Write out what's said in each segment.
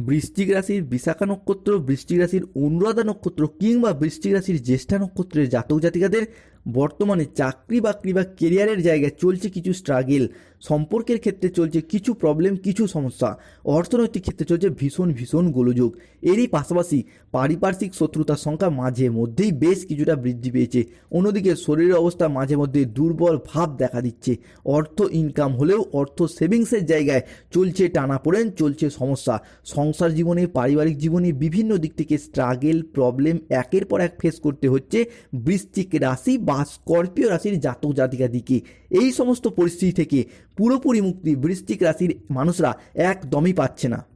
বৃশ্চিক রাশির বিশাখা নক্ষত্র বৃষ্টিক রাশির অনুরাধা নক্ষত্র কিংবা বৃষ্টিক রাশির জ্যেষ্ঠা নক্ষত্রের জাতক জাতিকাদের বর্তমানে চাকরি বাকরি বা কেরিয়ারের জায়গায় চলছে কিছু স্ট্রাগেল সম্পর্কের ক্ষেত্রে চলছে কিছু প্রবলেম কিছু সমস্যা। অর্থনৈতিক ক্ষেত্রে চলছে ভীষণ ভীষণ গোলযোগ। এরই পাশাপাশি পারিপার্শ্বিক শত্রুতার সংখ্যা মাঝে মধ্যেই বেশ কিছুটা বৃদ্ধি পেয়েছে। অন্যদিকে শরীরের অবস্থা মাঝে মধ্যে দুর্বল ভাব দেখা দিচ্ছে। অর্থ ইনকাম হলেও অর্থ সেভিংসের জায়গায় চলছে টানাপোড়েন, চলছে সমস্যা। সংসার জীবনে, পারিবারিক জীবনে বিভিন্ন দিক থেকে স্ট্রাগেল প্রবলেম একের পর এক ফেস করতে হচ্ছে বৃশ্চিক রাশি বা স্করপিও রাশির জাতক জাতিকাদিকে। এই সমস্ত পরিস্থিতি থেকে পুরোপুরি মুক্তি বৃষ্টিক রাশির মানুষরা একদমই পাচ্ছে না।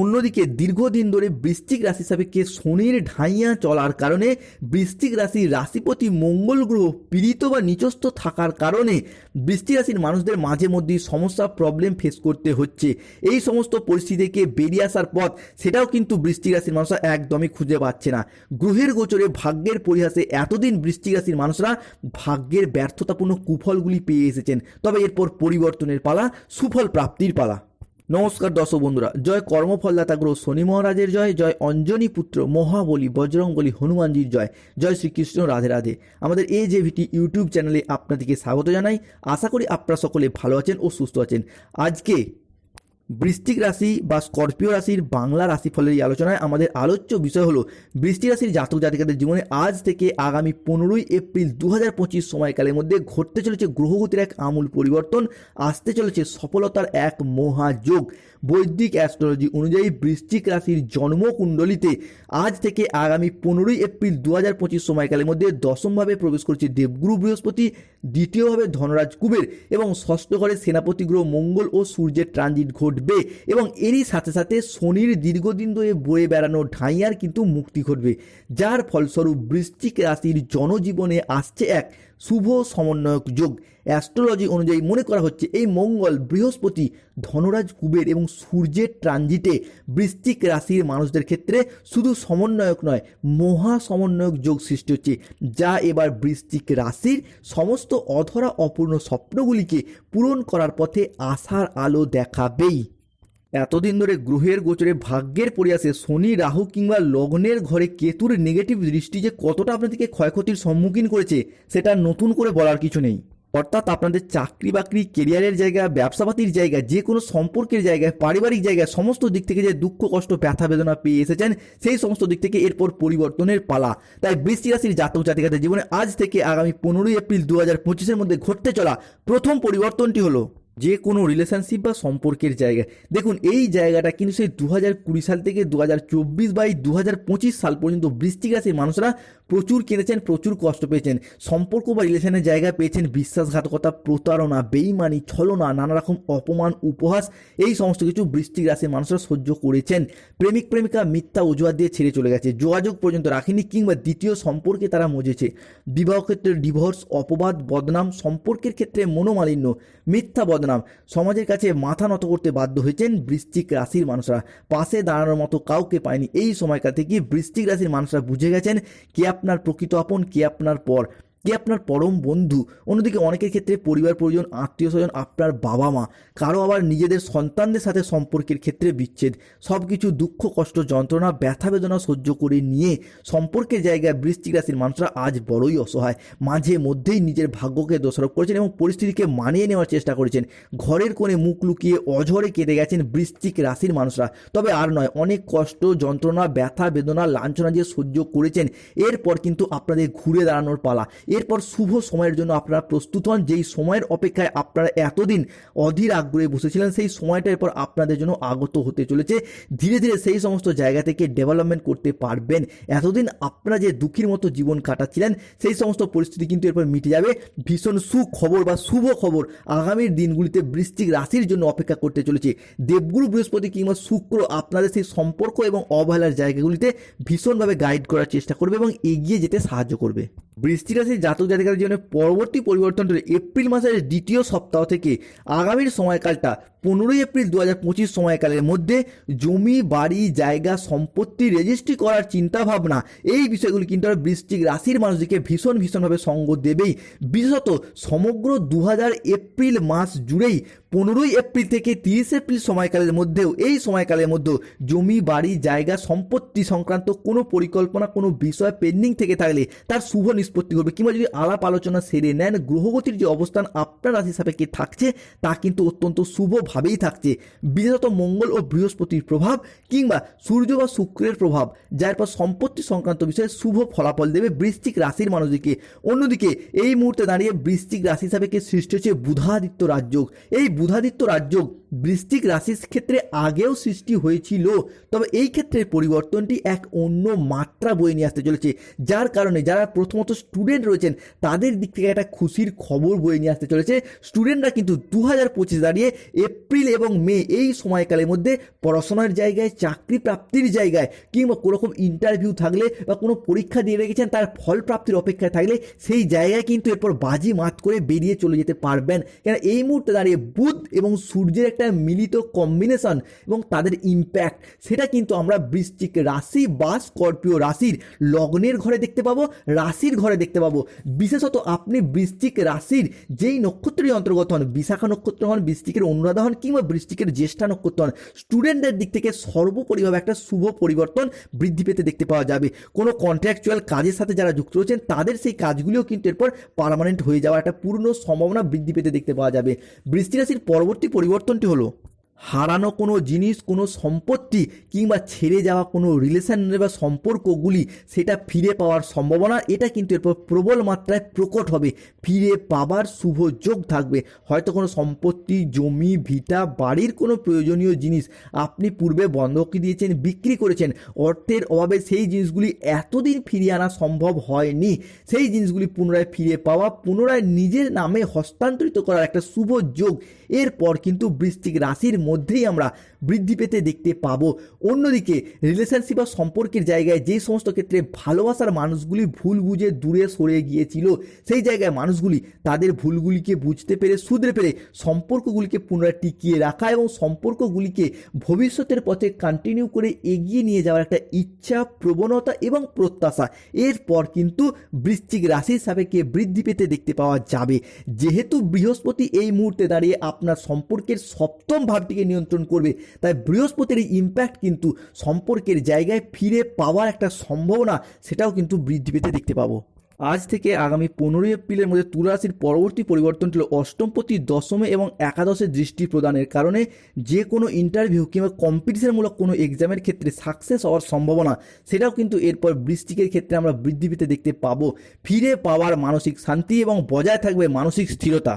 অন্যদিকে দীর্ঘদিন ধরে বৃশ্চিক রাশি সাপেক্ষে শনির ঢাইয়া চলার কারণে বৃশ্চিক রাশির রাশিপতি মঙ্গল গ্রহ পীড়িত বা নিচস্থ থাকার কারণে বৃশ্চিক রাশির মানুষদের মাঝে মধ্যেই সমস্যা প্রবলেম ফেস করতে হচ্ছে। এই সমস্ত পরিস্থিতি থেকে বেরিয়ে আসার পথ, সেটাও কিন্তু বৃশ্চিক রাশির মানুষরা একদমই খুঁজে পাচ্ছে না। গ্রহের গোচরে ভাগ্যের পরিহাসে এতদিন বৃশ্চিক রাশির মানুষরা ভাগ্যের ব্যর্থতাপূর্ণ কুফলগুলি পেয়ে এসেছেন। তবে এরপর পরিবর্তনের পালা, সুফল প্রাপ্তির পালা। নমস্কার দর্শক বন্ধুরা, জয় কর্মফলদাতা গ্রহ শনি মহারাজের জয় জয় অঞ্জনী পুত্র মহাবলী বজরংবলী হনুমানজির জয় জয় শ্রীকৃষ্ণ রাধে রাধে। আমাদের এই যে ভিটি ইউটিউব চ্যানেলে আপনাদেরকে স্বাগত জানাই। আশা করি আপনারা সকলে ভালো আছেন ও সুস্থ আছেন। আজকে বৃশ্চিক রাশি বা স্করপিও রাশির বাংলা রাশিফলের এই আলোচনায় আমাদের আলোচ্য বিষয় হলো বৃষ্টি রাশির জাতক জাতিকাদের জীবনে আজ থেকে আগামী পনেরোই এপ্রিল দু হাজার পঁচিশ সময়কালের মধ্যে ঘটতে চলেছে গ্রহগতির এক আমূল পরিবর্তন, আসতে চলেছে সফলতার এক মহাযোগ। বৈদিক অ্যাস্ট্রোলজি অনুযায়ী বৃশ্চিক রাশির জন্মকুণ্ডলিতে আজ থেকে আগামী পনেরোই এপ্রিল দু হাজার পঁচিশ সময়কালের মধ্যে দশমভাবে প্রবেশ করছে দেবগুরু বৃহস্পতি, দ্বিতীয়ভাবে ধনরাজ কুবের এবং ষষ্ঠ ঘরে সেনাপতি গ্রহ মঙ্গল ও সূর্যের ট্রানজিট ঘটবে এবং এরই সাথে সাথে শনির দীর্ঘদিন ধরে বয়ে বেড়ানো ঢাইয়ার কিন্তু মুক্তি ঘটবে। যার ফলস্বরূপ বৃশ্চিক রাশির জনজীবনে আসছে এক শুভ সমন্বয়ক যোগ। অ্যাস্ট্রোলজি অনুযায়ী মনে করা হচ্ছে এই মঙ্গল বৃহস্পতি ধনরাজ কুবের এবং সূর্যের ট্রানজিটে বৃশ্চিক রাশির মানুষদের ক্ষেত্রে শুধু সমন্বয়ক নয়, মহা সমন্বয়ক যোগ সৃষ্টি হচ্ছে, যা এবার বৃশ্চিক রাশির সমস্ত অধরা অপূর্ণ স্বপ্নগুলিকে পূরণ করার পথে আশার আলো দেখাবেই। এতদিন ধরে গ্রহের গোচরে ভাগ্যের পরিয়াসে শনি, রাহু কিংবা লগ্নের ঘরে কেতুর নেগেটিভ দৃষ্টি যে কতটা আপনাদেরকে ক্ষয়ক্ষতির সম্মুখীন করেছে, সেটা নতুন করে বলার কিছু নেই। অর্থাৎ আপনাদের চাকরি বাকরি কেরিয়ারের জায়গা ব্যবসাপাতির জায়গা, যে কোনো সম্পর্কের জায়গায় পারিবারিক জায়গায় সমস্ত দিক থেকে যে দুঃখ, কষ্ট, ব্যথা, বেদনা পেয়ে এসেছেন, সেই সমস্ত দিক থেকে এরপর পরিবর্তনের পালা। তাই বৃষ্টি রাশির জাতক জাতিকাদের জীবনে আজ থেকে আগামী পনেরোই এপ্রিল দু হাজার পঁচিশের মধ্যে ঘটতে চলা প্রথম পরিবর্তনটি হলো যে কোনো রিলেশনশিপ বা সম্পর্কের জায়গা। দেখুন, এই জায়গাটা কিন্তু সেই দু হাজার কুড়ি সাল থেকে দু হাজার চব্বিশ বাই দু হাজার পঁচিশ সাল পর্যন্ত বৃষ্টিক রাশির মানুষরা প্রচুর কেঁদেছেন প্রচুর কষ্ট পেয়েছেন। সম্পর্ক বা রিলেশনের জায়গা পেয়েছেন, বিশ্বাসঘাতকতা, প্রতারণা, বেইমানি, ছলনা নানা রকম অপমান, উপহাস, এই সমস্ত কিছু বৃষ্টিক রাশির মানুষরা সহ্য করেছেন। প্রেমিক, প্রেমিকা মিথ্যা অজুহাত দিয়ে ছেড়ে চলে গেছে। যোগাযোগ পর্যন্ত রাখেনি কিংবা দ্বিতীয় সম্পর্কে তারা মজেছে। বিবাহ ক্ষেত্রে ডিভোর্স অপবাদ, বদনাম, সম্পর্কের ক্ষেত্রে মনোমালিন্য, মিথ্যা বদনাম। সমাজের কাছে মাথা নত করতে বাধ্য হয়েছেন বৃশ্চিক রাশির মানুষরা। পাশে দাঁড়ানোর মতো কাউকে পায়নি। এই সময়কার থেকে বৃশ্চিক রাশির মানুষরা বুঝে গেছেন, কে আপনার প্রকৃত আপন, কে আপনার পর। কে আপনার পরম বন্ধু, অন্যদিকে অনেকের ক্ষেত্রে পরিবার, পরিজন, আত্মীয় স্বজন, আপনার বাবা মা, কারও আবার নিজেদের সন্তানদের সাথে সম্পর্কের ক্ষেত্রে বিচ্ছেদ। সব কিছু দুঃখ, কষ্ট, যন্ত্রণা, ব্যথা, বেদনা সহ্য করে নিয়ে সম্পর্কের জায়গায় বৃষ্টিক রাশির মানুষরা আজ বড়ই অসহায়। মাঝে মধ্যেই নিজের ভাগ্যকে দোষারোপ করেছেন এবং পরিস্থিতিকে মানিয়ে নেওয়ার চেষ্টা করেছেন। ঘরের কোণে মুখ লুকিয়ে অঝরে কেঁদে গেছেন বৃশ্চিক রাশির মানুষরা। তবে আর নয়, অনেক কষ্ট, যন্ত্রণা, ব্যথা, বেদনা, লাঞ্ছনা যে সহ্য করেছেন, এরপর কিন্তু আপনাদের ঘুরে দাঁড়ানোর পালা। এরপর শুভ সময়ের জন্য আপনারা প্রস্তুত হন। যেই সময়ের অপেক্ষায় আপনারা এতদিন অধীর আগ্রহে বসেছিলেন, সেই সময়টা এরপর আপনাদের জন্য আগত হতে চলেছে। ধীরে ধীরে সেই সমস্ত জায়গা থেকে ডেভেলপমেন্ট করতে পারবেন। এতদিন আপনারা যে দুঃখীর মতো জীবন কাটাচ্ছিলেন, সেই সমস্ত পরিস্থিতি কিন্তু এরপর মিটে যাবে। ভীষণ সুখবর বা শুভ খবর আগামীর দিনগুলিতে বৃশ্চিক রাশির জন্য অপেক্ষা করতে চলেছে। দেবগুরু বৃহস্পতি কিংবা শুক্র আপনাদের সেই সম্পর্ক এবং অবহেলার জায়গাগুলিতে ভীষণভাবে গাইড করার চেষ্টা করবে এবং এগিয়ে যেতে সাহায্য করবে। বৃষ্টি রাশির জাতক জাতিকাদের জন্য পরবর্তী পরিবর্তনটা এপ্রিল মাসের দ্বিতীয় সপ্তাহ থেকে আগামীর সময়কালটা পনেরোই এপ্রিল দু হাজার পঁচিশ সময়কালের মধ্যে জমি, বাড়ি, জায়গা, সম্পত্তি রেজিস্ট্রি করার চিন্তা ভাবনা এই বিষয়গুলি কিন্তু বৃশ্চিক রাশির মানুষদেরকে ভীষণ ভীষণভাবে সঙ্গ দেবেই। বিশেষত সমগ্র দু হাজার এপ্রিল মাস জুড়েই পনেরোই এপ্রিল থেকে তিরিশ এপ্রিল সময়কালের মধ্যেও, এই সময়কালের মধ্যেও জমি, বাড়ি, জায়গা, সম্পত্তি সংক্রান্ত কোনো পরিকল্পনা, কোনো বিষয় পেন্ডিং থেকে থাকলে তার শুভ নিষ্পত্তি করবে, কিংবা যদি আলাপ আলোচনা সেরে নেন, গ্রহগতির যে অবস্থান আপনার রাশি সাপেক্ষে থাকছে, তা কিন্তু অত্যন্ত শুভভাবেই থাকছে। বিশেষত মঙ্গল ও বৃহস্পতির প্রভাব, কিংবা সূর্য বা শুক্রের প্রভাব, যার পর সম্পত্তি সংক্রান্ত বিষয়ে শুভ ফলাফল দেবে বৃশ্চিক রাশির মানুষদেরকে। অন্যদিকে, এই মুহূর্তে দাঁড়িয়ে বৃশ্চিক রাশি সাপেক্ষে সৃষ্টি হচ্ছে বুধাদিত্য রাজযোগ। এই বুধাদিত্য রাজযোগ বৃশ্চিক রাশির ক্ষেত্রে আগেও সৃষ্টি হয়েছিল, তবে এই ক্ষেত্রে পরিবর্তনটি এক অন্য মাত্রা বয়ে নিয়ে আসতে চলেছে, যার কারণে যারা প্রথমত স্টুডেন্ট রয়েছেন, তাদের দিক থেকে একটা খুশির খবর বয়ে নিয়ে আসতে চলেছে। স্টুডেন্টরা কিন্তু দু হাজার পঁচিশ দাঁড়িয়ে এপ্রিল এবং মে এই সময়কালের মধ্যে পড়াশোনার জায়গায়, চাকরি প্রাপ্তির জায়গায় কিংবা কোনো রকম ইন্টারভিউ থাকলে বা কোনো পরীক্ষা দিয়ে রেখেছেন, তার ফল প্রাপ্তির অপেক্ষায় থাকলে সেই জায়গায় কিন্তু এরপর বাজি মাত করে বেরিয়ে চলে যেতে পারবেন। কেন এই মুহূর্তে দাঁড়িয়ে বুধ এবং সূর্যের একটা মিলিত কম্বিনেশন এবং তাদের ইম্প্যাক্ট সেটা কিন্তু আমরা বৃশ্চিক রাশি বা স্করপিও রাশির লগ্নের ঘরে দেখতে পাবো, রাশির ঘরে দেখতে পাবো। বিশেষত আপনি বৃশ্চিক রাশির যেই নক্ষত্রের অন্তর্গত হন, বিশাখা নক্ষত্র হন বৃষ্টিকের অনুরাধা হন কিংবা বৃষ্টিকের জ্যেষ্ঠা নক্ষত্র হন স্টুডেন্টদের দিক থেকে সর্বোপরিভাবে একটা শুভ পরিবর্তন বৃদ্ধি পেতে দেখতে পাওয়া যাবে। কোনো কন্ট্রাকচুয়াল কাজের সাথে যারা যুক্ত রয়েছেন, তাদের সেই কাজগুলিও কিন্তু এরপর পার্মানেন্ট হয়ে যাওয়ার একটা পূর্ণ সম্ভাবনা বৃদ্ধি পেতে দেখতে পাওয়া যাবে। বৃষ্টি রাশির পরবর্তী পরিবর্তনটি হলো? হারানো কোনো জিনিস, কোনো সম্পত্তি কিংবা ছেড়ে যাওয়া কোনো রিলেশন বা সম্পর্কগুলি সেটা ফিরে পাওয়ার সম্ভাবনা, এটা কিন্তু এরপর প্রবল মাত্রায় প্রকট হবে। ফিরে পাবার শুভ যোগ থাকবে। হয়তো কোনো সম্পত্তি, জমি, ভিটা, বাড়ির কোনো প্রয়োজনীয় জিনিস আপনি পূর্বে বন্ধকি দিয়েছেন, বিক্রি করেছেন, অর্থের অভাবে সেই জিনিসগুলি এতদিন ফিরিয়ে আনা সম্ভব হয়নি। সেই জিনিসগুলি পুনরায় ফিরে পাওয়া, পুনরায় নিজের নামে হস্তান্তরিত করার একটা শুভ যোগ। এরপর কিন্তু বৃষ্টিক রাশির মধ্যেই আমরা বৃদ্ধি পেতে দেখতে পাবো। অন্যদিকে রিলেশনশিপ বা সম্পর্কের জায়গায় যে সমস্ত ক্ষেত্রে ভালোবাসার মানুষগুলি ভুল বুঝে দূরে সরে গিয়েছিল, সেই জায়গায় মানুষগুলি তাদের ভুলগুলিকে বুঝতে পেরে, শুধরে পেরে সম্পর্কগুলিকে পুনরায় টিকিয়ে রাখা এবং সম্পর্কগুলিকে ভবিষ্যতের পথে কন্টিনিউ করে এগিয়ে নিয়ে যাওয়ার একটা ইচ্ছা, প্রবণতা এবং প্রত্যাশা। এরপর কিন্তু বৃশ্চিক রাশির সাপেক্ষে বৃদ্ধি পেতে দেখতে পাওয়া যাবে। যেহেতু বৃহস্পতি এই মুহূর্তে দাঁড়িয়ে আপনার সম্পর্কের সপ্তম ভাবটিকে নিয়ন্ত্রণ করবে। তাই বৃহস্পতির এই ইম্প্যাক্ট কিন্তু সম্পর্কের জায়গায় ফিরে পাওয়ার একটা সম্ভাবনা সেটাও কিন্তু বৃদ্ধি পেতে দেখতে পাবো। আজ থেকে আগামী পনেরোই এপ্রিলের মধ্যে তুলা রাশির পরবর্তী পরিবর্তনটি হল অষ্টমপতি, দশমে এবং একাদশে দৃষ্টি প্রদানের কারণে যে কোনো ইন্টারভিউ কিংবা কম্পিটিশনমূলক কোনো এক্সামের ক্ষেত্রে সাকসেস হওয়ার সম্ভাবনা, সেটাও কিন্তু এরপর বৃষ্টিকের ক্ষেত্রে আমরা বৃদ্ধি পেতে দেখতে পাবো। ফিরে পাওয়ার মানসিক শান্তি এবং বজায় থাকবে মানসিক স্থিরতা।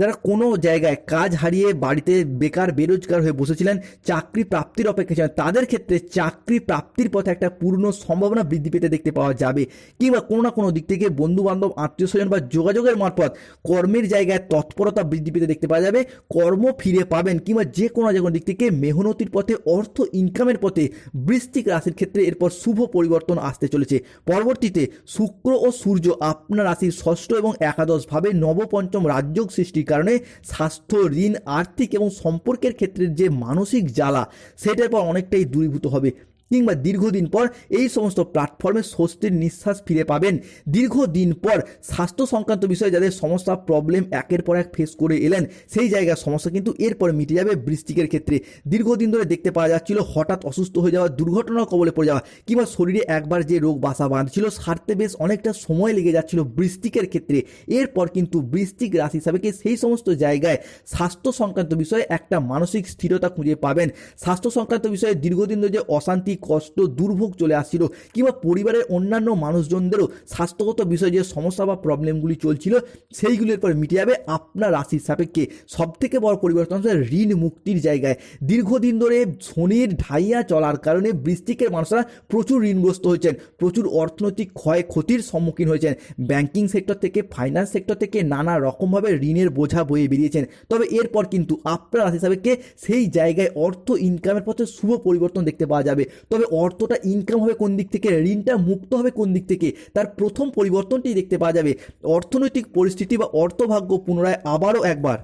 যারা কোনো জায়গায় কাজ হারিয়ে বাড়িতে বেকার, বেরোজগার হয়ে বসেছিলেন, চাকরি প্রাপ্তির অপেক্ষা ছিলেন, তাদের ক্ষেত্রে চাকরি প্রাপ্তির পথে একটা পূর্ণ সম্ভাবনা বৃদ্ধি পেতে দেখতে পাওয়া যাবে। কিংবা কোনো না কোনো দিক থেকে বন্ধু বান্ধব আত্মীয় স্বজন বা যোগাযোগের মারফত কর্মের জায়গায় তৎপরতা বৃদ্ধি পেতে দেখতে পাওয়া যাবে, কর্ম ফিরে পাবেন, কিংবা যে কোনো যে কোনো দিক থেকে মেহনতির পথে, অর্থ ইনকামের পথে বৃশ্চিক রাশির ক্ষেত্রে এরপর শুভ পরিবর্তন আসতে চলেছে। পরবর্তীতে শুক্র ও সূর্য আপনার রাশির ষষ্ঠ এবং একাদশ ভাবে নবপঞ্চম রাজযোগ সৃষ্টির কারণে স্বাস্থ্য, ঋণ, আর্থিক এবং সম্পর্কের ক্ষেত্রে যে মানসিক জ্বালা, সেটার পর অনেকটাই দূরীভূত হবে। কিংবা দীর্ঘদিন পর এই সমস্ত প্ল্যাটফর্মে স্বস্তির নিঃশ্বাস ফিরে পাবেন। দীর্ঘদিন পর স্বাস্থ্য সংক্রান্ত বিষয়ে যাদের সমস্যা প্রবলেম একের পর এক ফেস করে এলেন, সেই জায়গার সমস্যা কিন্তু এরপর মিটে যাবে বৃষ্টিকের ক্ষেত্রে। দীর্ঘদিন ধরে দেখতে পাওয়া যাচ্ছিল হঠাৎ অসুস্থ হয়ে যাওয়া, দুর্ঘটনার কবলে পড়ে যাওয়া, কিংবা শরীরে একবার যে রোগ বাসা বাঁধছিল, সারতে বেশ অনেকটা সময় লেগে যাচ্ছিল বৃষ্টিকের ক্ষেত্রে। এরপর কিন্তু বৃষ্টিক রাশি হিসাবে সেই সমস্ত জায়গায় স্বাস্থ্য সংক্রান্ত বিষয়ে একটা মানসিক স্থিরতা খুঁজে পাবেন। স্বাস্থ্য সংক্রান্ত বিষয়ে দীর্ঘদিন ধরে যে অশান্তি কষ্ট, দুর্ভোগ চলে আসছিল কিংবা পরিবারের অন্যান্য মানুষজনদেরও স্বাস্থ্যগত বিষয়ে যে সমস্যা বা প্রবলেমগুলি চলছিল সেইগুলির পর মিটে যাবে আপনার রাশির সাপেক্ষে। সব থেকে বড় পরিবর্তন হচ্ছে ঋণ মুক্তির জায়গায়। দীর্ঘদিন ধরে শনির ঢাইয়া চলার কারণে বৃষ্টিকের মানুষরা প্রচুর ঋণগ্রস্ত হয়েছেন, প্রচুর অর্থনৈতিক ক্ষয়ক্ষতির সম্মুখীন হয়েছেন। ব্যাংকিং সেক্টর থেকে ফাইন্যান্স সেক্টর থেকে নানা রকমভাবে ঋণের বোঝা বয়ে বেরিয়েছেন। তবে এরপর কিন্তু আপনার রাশি সাপেক্ষে সেই জায়গায় অর্থ ইনকামের পথে শুভ পরিবর্তন দেখতে পাওয়া যাবে। তবে অর্থটা ইনকাম হবে কোন দিক থেকে? ঋণটা মুক্ত হবে কোন দিক থেকে? তার প্রথম পরিবর্তনটি দেখতে পাওয়া যাবে। অর্থনৈতিক পরিস্থিতি বা অর্থভাগ্য পুনরায় আবারও একবার।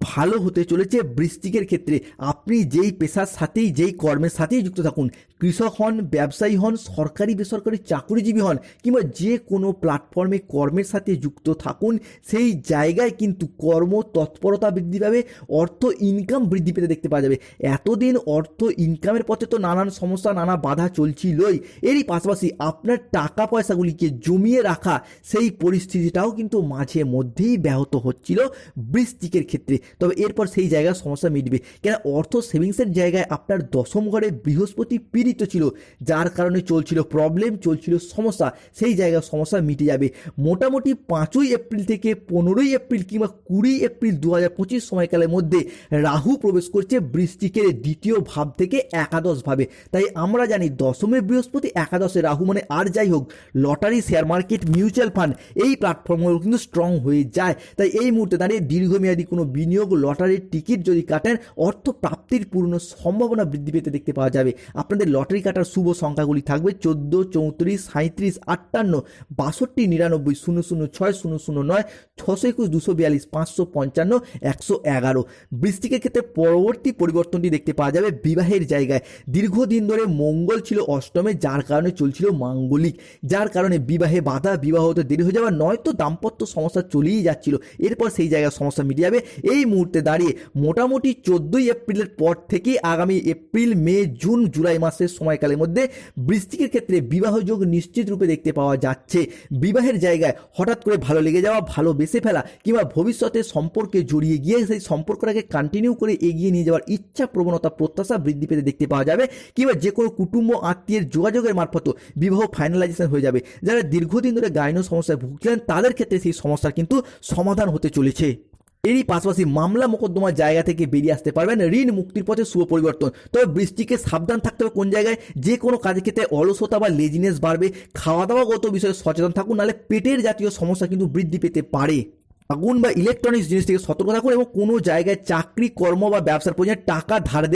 ভালো হতে চলেছে বৃষ্টিকের ক্ষেত্রে। আপনি যেই পেশার সাথেই, যেই কর্মের সাথেই যুক্ত থাকুন, কৃষক হন, ব্যবসায়ী হন, সরকারি, বেসরকারি চাকরিজীবী হন, কিংবা যে কোনো প্ল্যাটফর্মে কর্মের সাথে যুক্ত থাকুন, সেই জায়গায় কিন্তু কর্ম তৎপরতা বৃদ্ধি পাবে, অর্থ ইনকাম বৃদ্ধি পেতে দেখতে পাওয়া যাবে। এতদিন অর্থ ইনকামের পথে তো নানান সমস্যা, নানা বাধা চলছিলই। এরই পাশাপাশি আপনার টাকা পয়সাগুলিকে জমিয়ে রাখা, সেই পরিস্থিতিটাও কিন্তু মাঝে মধ্যেই ব্যাহত হচ্ছিল বৃষ্টিকের ক্ষেত্রে। তবে এরপর সেই জায়গায় সমস্যা মিটবে। কেন অর্থ সেভিংসের জায়গায় আপনার দশম ঘরে বৃহস্পতি পীড়িত ছিল, যার কারণে চলছিল প্রবলেম চলছিল সমস্যা। সেই জায়গায় সমস্যা মিটে যাবে। মোটামুটি পাঁচই এপ্রিল থেকে পনেরোই এপ্রিল কিংবা কুড়ি এপ্রিল দু হাজার পঁচিশ সময়কালের মধ্যে রাহু প্রবেশ করছে বৃষ্টিকের দ্বিতীয় ভাব থেকে একাদশ ভাবে। তাই আমরা জানি দশমে বৃহস্পতি, একাদশে রাহু মানে আর যাই হোক, lottery share market mutual fund এই প্ল্যাটফর্মগুলো কিন্তু স্ট্রং হয়ে যায়। তাই এই মুহূর্তে দাঁড়িয়ে দীর্ঘমেয়াদী কোনো বিনিয়োগ লটারির টিকিট যদি কাটেন অর্থ প্রাপ্তির পূর্ণ সম্ভাবনা বৃদ্ধি পেতে দেখতে পাওয়া যাবে। আপনাদের লটারি কাটার শুভ সংখ্যাগুলি থাকবে চোদ্দ, চৌত্রিশ সাঁত্রিশ আটান্ন, বাষট্টি, নিরানব্বই, শূন্য শূন্য, ছয়, শূন্য শূন্য, নয়, ছশো একুশ, দুশো বিয়াল্লিশ, পাঁচশো পঞ্চান্ন, একশো এগারো। বৃষ্টিকের ক্ষেত্রে পরবর্তী পরিবর্তনটি দেখতে পাওয়া যাবে বিবাহের জায়গায়। দীর্ঘদিন ধরে মঙ্গল ছিল অষ্টমে, যার কারণে চলছিল মাঙ্গলিক। যার কারণে বিবাহে বাধা, বিবাহ হতে দেরি হয়ে যাওয়া নয়তো দাম্পত্য সমস্যা চলেই যাচ্ছিল। এরপর সেই জায়গায় সমস্যা মিটে যাবে। এই মুহূর্তে দাঁড়িয়ে মোটামুটি চোদ্দোই এপ্রিলের পর থেকে আগামী এপ্রিল, মে, জুন, জুলাই মাসের সময়কালের মধ্যে বৃষ্টিকের ক্ষেত্রে বিবাহ যোগ নিশ্চিত রূপে দেখতে পাওয়া যাচ্ছে। বিবাহের জায়গায় হঠাৎ করে ভালো লেগে যাওয়া, ভালো বেসে ফেলা কিংবা ভবিষ্যতে সম্পর্কে জড়িয়ে গিয়ে সেই সম্পর্কটাকে কন্টিনিউ করে এগিয়ে নিয়ে যাওয়ার ইচ্ছা প্রবণতা, প্রত্যাশা বৃদ্ধি পেতে দেখতে পাওয়া যাবে কিংবা যে কোনো কুটুম্ব আত্মীয়ের যোগাযোগের মারফত বিবাহ ফাইনালাইজেশন হয়ে যাবে। যারা দীর্ঘদিন ধরে গাইনো সমস্যায় ভুগছিলেন, তাদের ক্ষেত্রে সেই সমস্যার কিন্তু সমাধান হতে চলেছে। এরই পাশাপাশি মামলা মোকদ্দমার জায়গা থেকে বেরিয়ে আসতে পারবেন ঋণ মুক্তির পথে শুভ পরিবর্তন। তবে বৃষ্টিকে সাবধান থাকতে হবে কোন জায়গায়? যে কোনো কাজের ক্ষেত্রে অলসতা বা লেজিনেস বাড়বে। খাওয়া দাওয়াগত বিষয়ে সচেতন থাকুন, নাহলে পেটের জাতীয় সমস্যা কিন্তু বৃদ্ধি পেতে পারে। আগুন বা ইলেকট্রনিক্স জিনিস থেকে সতর্ক থাকুন এবং কোনো জায়গায় চাকরি, কর্ম বা ব্যবসার প্রয়োজনে টাকা ধার